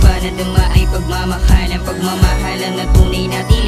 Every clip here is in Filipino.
para dumaay pagmamahal Ang pagmamahal ang natunay natin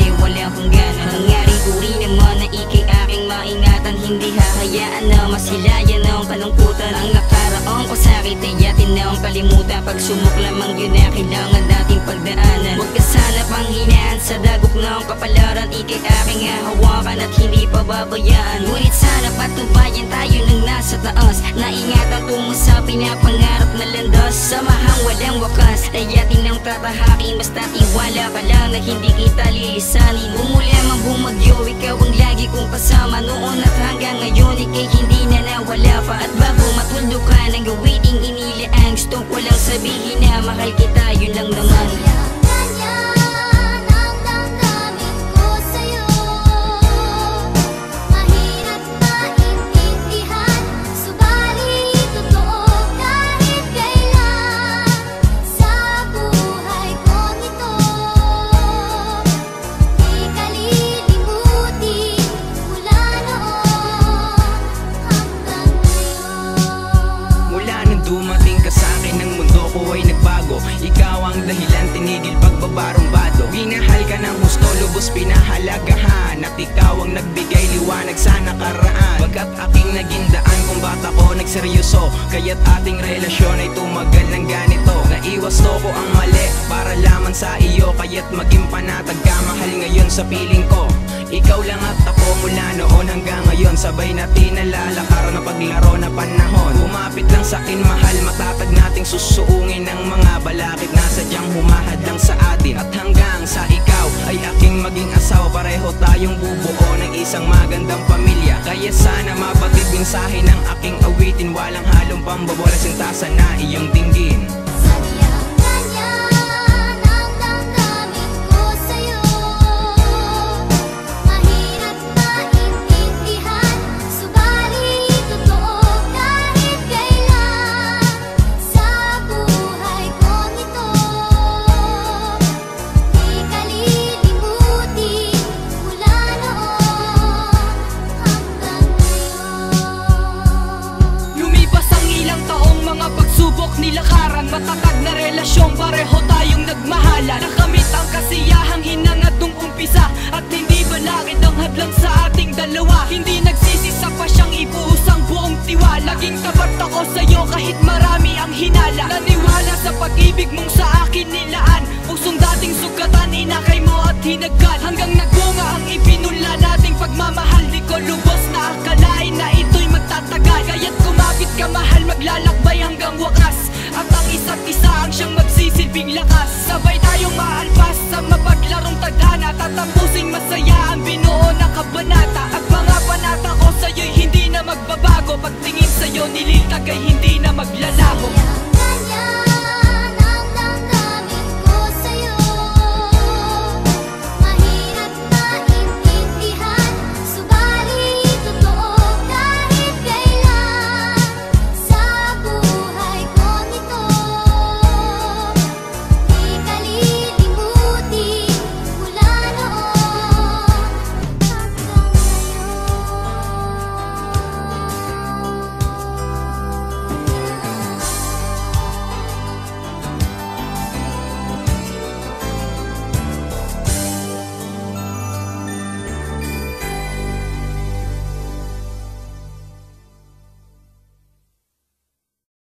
na ang kalimutan. Pag sumuk lamang yun na kailangan nating pagdaanan. Huwag ka sana panghinaan sa dagok ng kapalaran. Ikay aking hahawakan at hindi pababayaan. Ngunit sana patubayan tayo ng nasa taas. Naingatan tungo sa pinapangarap na landas. Samahang walang wakas Dayatin ng tatahakin. Basta tiwala ka lang na hindi kita lilisanin. Bumula mang bumagyo Ikaw ang lagi kong kasama Noon at hanggang ngayon Ikay hindi na nawala pa. At bago matuldo ka ng gawiting inilaan Gusto ko lang sabihin na mahal kita Yun lang naman Ang mundo ko ay nagbago. Ikaw ang dahilan tinigil pagbabarumbado Minahal ka ng husto lubos pinahalagahan. At ikaw ang nagbigay liwanag sa nakaraan. Pagkat aking naging daan kung bata ko nagseryoso. Kaya't ating relasyon ay tumagal ng ganito. Naiwas to ko ang mali para lamang sa iyo. Kaya't maging panatag ka mahal ngayon sa piling ko. Ikaw lang at ako mula noon hanggang ngayon. Sabay natin nalalakar na paglaro na panahon. Kumapit lang sa akin mahal Matatag nating susuungin ng mga balakid Na sadyang humahad lang sa atin At hanggang sa ikaw ay aking maging asawa. Pareho tayong bubuo ng isang magandang pamilya. Kaya sana mabatid mensahe ng aking awitin. Walang halong pambabola sintasan na iyong dinggin dalawa. Hindi nagsisisa pa siyang ibuhos ang buong tiwala. Laging tapat ako sa'yo kahit marami ang hinala. Naniwala sa pag-ibig mong sa akin nilaan. Pusong dating sugatan, inakay mo at hinagkan Hanggang nagbunga ang ipinula nating pagmamahal. Di ko lubos na akalain na ito'y magtatagal. Kaya't kumapit ka mahal, maglalakbay hanggang wakas. At ang isa't isa ang siyang magsisilbing lakas. Sabay tayong maalpas sa mapaglarong tadhana Tatampusin masaya ang binuo na kabanat ko pagtingin sa'yo Nilitag ay hindi na maglalak